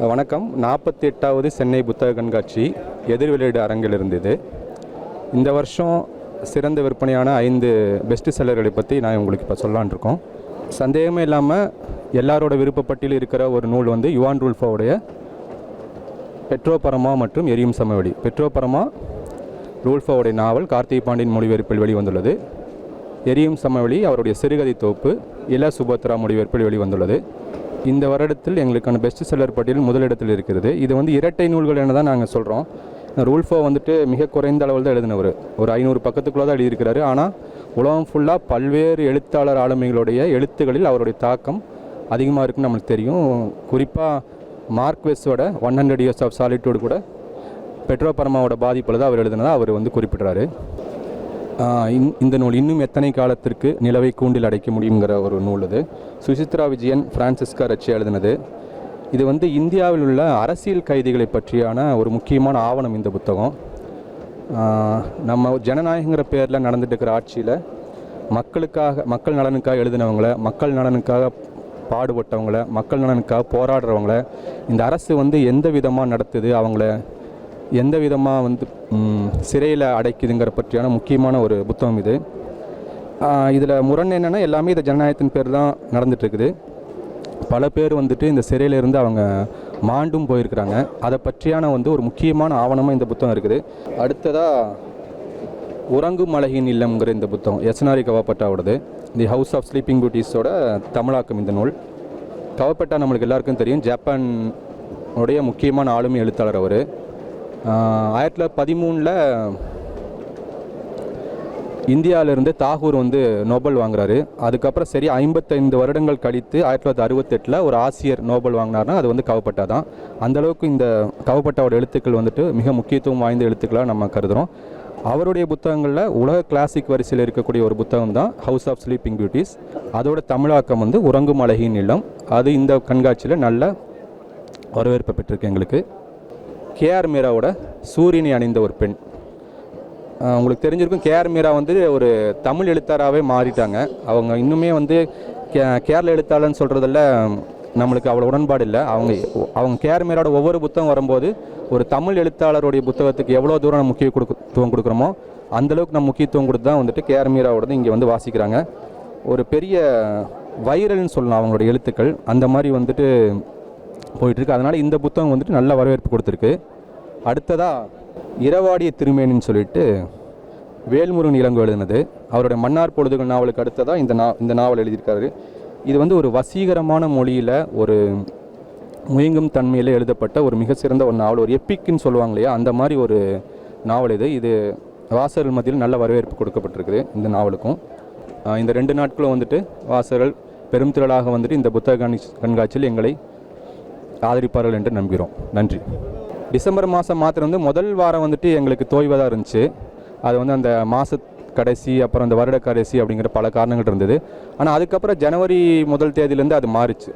வணக்கம். நாற்பத்தி எட்டாவது சென்னை புத்தக கண்காட்சி எதிர் வெளியீடு அரங்கில் இருந்தது. இந்த வருஷம் சிறந்த விற்பனையான ஐந்து பெஸ்ட் செல்லர்களை பற்றி நான் உங்களுக்கு இப்போ சொல்லலான் இருக்கோம். சந்தேகமே இல்லாமல் எல்லாரோட விருப்பப்பட்டியில் இருக்கிற ஒரு நூல் வந்து யுவான் ரூல்ஃபாவுடைய பெட்ரோபரமா மற்றும் எரியும் சமவெளி பெட்ரோபரமா ரூல்ஃபாவுடைய நாவல் கார்த்திகை பாண்டியன் மொழிபெயர்ப்பில் வெளிவந்துள்ளது. எரியும் சமவெளி அவருடைய சிறுகதை தொகுப்பு இள சுபத்ரா மொழிபெயர்ப்பில் வெளிவந்துள்ளது. இந்த வருடத்தில் எங்களுக்கான பெஸ்ட் செல்லர் பட்டியல் முதலிடத்தில் இருக்கிறது. இது வந்து இரட்டை நூல்கள் என தான் நாங்கள் சொல்கிறோம் ரூல்ஃபோ வந்துட்டு மிக குறைந்த அளவில் தான் எழுதினவர். ஒரு ஐநூறு பக்கத்துக்குள்ளே தான் எழுதியிருக்கிறாரு. ஆனால் உலகம் ஃபுல்லாக பல்வேறு எழுத்தாளர் ஆளுமைகளுடைய எழுத்துகளில் அவருடைய தாக்கம் அதிகமாக இருக்குன்னு நம்மளுக்கு தெரியும். குறிப்பாக மார்க்வெஸோட one hundred years of solitude கூட பெட்ரோ பரமாவோட பாதிப்பில் தான் அவர் எழுதினதா அவர் வந்து குறிப்பிட்றாரு. இந்த நூல் இன்னும் எத்தனை காலத்திற்கு நிலவை கூண்டில் அடைக்க முடியுங்கிற ஒரு நூல் இது. சுசித்ரா விஜயன் பிரான்சிஸ்கா ரச்சி எழுதினது. இது வந்து இந்தியாவில் உள்ள அரசியல் கைதிகளை பற்றியான ஒரு முக்கியமான ஆவணம் இந்த புத்தகம். நம்ம ஜனநாயகங்கிற பேரில் நடந்துட்டு இருக்கிற ஆட்சியில் மக்களுக்காக மக்கள் நலனுக்காக எழுதினவங்கள மக்கள் நலனுக்காக பாடுபட்டவங்கள மக்கள் நலனுக்காக போராடுறவங்கள இந்த அரசு வந்து எந்த விதமாக நடத்துது அவங்கள எந்த விதமாக வந்து சிறையில் அடைக்குதுங்கிற பற்றியான முக்கியமான ஒரு புத்தகம் இது. இதில் முரண் என்னென்னா எல்லாமே இந்த ஜனநாயகத்தின் பேர் தான் நடந்துகிட்ருக்குது பல பேர் வந்துட்டு இந்த சிறையிலேருந்து அவங்க மாண்டும் போயிருக்கிறாங்க. அதை பற்றியான வந்து ஒரு முக்கியமான ஆவணமாக இந்த புத்தகம் இருக்குது. அடுத்ததாக உறங்கும் மலகின் இல்லம்ங்கிற இந்த புத்தகம். எஸ்னாரி கவாப்பட்டாவோடது தி ஹவுஸ் ஆஃப் ஸ்லீப்பிங் பியூட்டிஸோட தமிழாக்கம் இந்த நூல். கவப்பட்டா நம்மளுக்கு எல்லாருக்கும் தெரியும். ஜப்பான் உடைய முக்கியமான ஆளுமை எழுத்தாளர் அவர். ஆயிரத்தி தொள்ளாயிரத்தி பதிமூணில் இந்தியாவிலிருந்து தாகூர் வந்து நோபல் வாங்குறாரு. அதுக்கப்புறம் சரி ஐம்பத்தைந்து வருடங்கள் கழித்து ஆயிரத்தி தொள்ளாயிரத்தி அறுபத்தெட்டில் ஒரு ஆசிரியர் நோபல் வாங்கினார்னா அது வந்து கவப்பட்டா தான். அந்தளவுக்கு இந்த கவப்பட்டாவோட எழுத்துக்கள் வந்துட்டு மிக முக்கியத்துவம் வாய்ந்த எழுத்துக்களாக நம்ம கருதுகிறோம் அவருடைய புத்தகங்களில் உலக கிளாசிக் வரிசையில் இருக்கக்கூடிய ஒரு புத்தகம் தான் ஹவுஸ் ஆஃப் ஸ்லீப்பிங் பியூட்டிஸ் அதோட தமிழாக்கம் வந்து உறங்கும் அழகின் இல்லம். அது இந்த கண்காட்சியில் நல்ல வரவேற்பை பெற்றிருக்கு எங்களுக்கு. கேஆர் மீராவோட சூரியனை அணிந்த ஒரு பெண். உங்களுக்கு தெரிஞ்சிருக்கும் கேஆர் மீரா வந்து ஒரு தமிழ் எழுத்தாராகவே மாறிட்டாங்க. அவங்க இன்னுமே வந்து கே கேரள எழுத்தாளர்னு சொல்கிறதில்ல நம்மளுக்கு அவ்வளோ உடன்பாடு இல்லை. அவங்க அவங்க கேஆர் மீராவோட ஒவ்வொரு புத்தகம் வரும்போது ஒரு தமிழ் எழுத்தாளருடைய புத்தகத்துக்கு எவ்வளோ தூரம் நம்ம முக்கியத்துவம் கொடுக்குறோமோ அந்தளவுக்கு நம்ம முக்கியத்துவம் கொடுத்து தான் வந்துட்டு கேஆர் மீராவோடது இங்கே வந்து வாசிக்கிறாங்க. ஒரு பெரிய வைரல்னு சொல்லலாம் அவங்களோட எழுத்துக்கள். அந்த மாதிரி வந்துட்டு போயிட்டுருக்கு. அதனால் இந்த புத்தகம் வந்துட்டு நல்ல வரவேற்பு கொடுத்துருக்கு. அடுத்ததாக இரவாடிய திருமேனின்னு சொல்லிட்டு வேல்முருகன் இளங்கோ எழுதினது. அவருடைய மன்னார் பொழுதுகள் நாவலுக்கு அடுத்ததாக இந்த நா இந்த நாவல் எழுதியிருக்காரு. இது வந்து ஒரு வசீகரமான மொழியில் ஒரு முயங்கும் தன்மையில் எழுதப்பட்ட ஒரு மிக சிறந்த ஒரு நாவல். ஒரு எப்பிக்குன்னு சொல்லுவாங்க இல்லையா? அந்த மாதிரி ஒரு நாவல் இது. இது வாசகர்கள் மத்தியில் நல்ல வரவேற்பு கொடுக்கப்பட்டிருக்குது இந்த நாவலுக்கும். இந்த ரெண்டு நாட்களும் வந்துட்டு வாசகர்கள் பெரும் திரளாக வந்துட்டு இந்த புத்தக கண்காட்சியில் எங்களை ஆதரிப்பார்கள் என்று நம்புகிறோம். நன்றி. டிசம்பர் மாதம் மாத்திரம் வந்து முதல் வாரம் வந்துட்டு எங்களுக்கு தோய்வாக இருந்துச்சு. அது வந்து அந்த மாத கடைசி அப்புறம் அந்த வருட கடைசி அப்படிங்கிற பல காரணங்கள் இருந்தது. ஆனால் அதுக்கப்புறம் ஜனவரி முதல் தேதியிலேருந்து அது மாறிச்சு.